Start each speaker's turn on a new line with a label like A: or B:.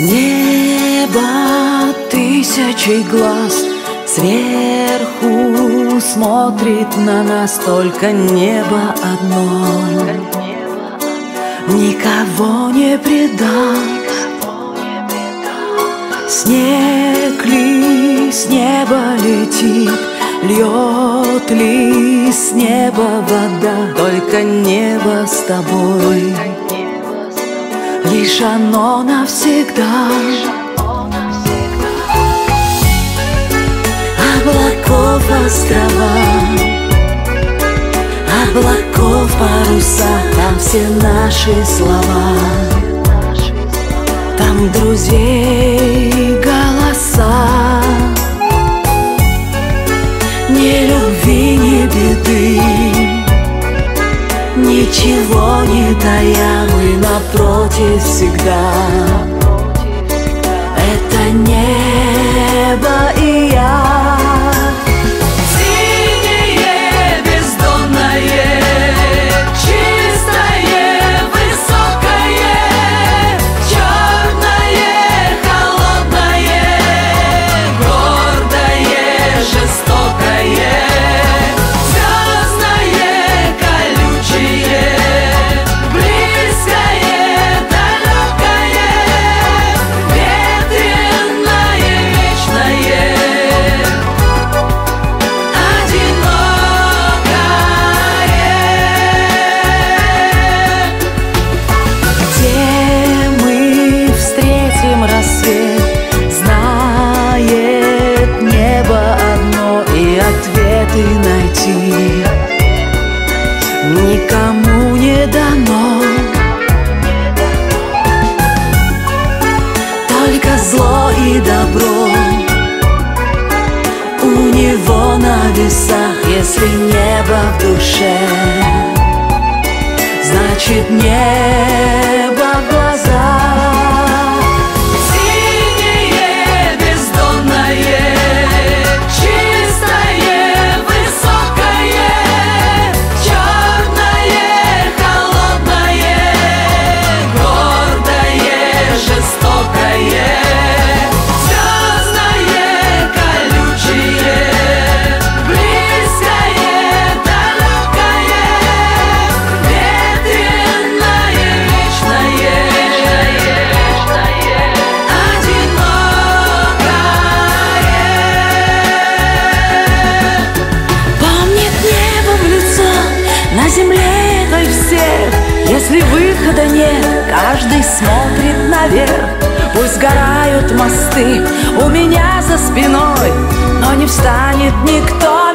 A: Небо тысячи глаз Сверху смотрит на нас Только небо одно. Никого не предал. Снег ли с неба летит? Льет ли с неба вода? Только небо с тобой Лишь оно навсегда. Облаков острова Облаков паруса Там все наши слова. Там друзей голоса Ничего не тая, мы напротив всегда. Это небо ответы найти. Никому не дано. Только зло и добро У него на весах. Если небо в душе Значит небо Если выхода нет Каждый смотрит наверх. Пусть сгорают мосты У меня за спиной Но не встанет никто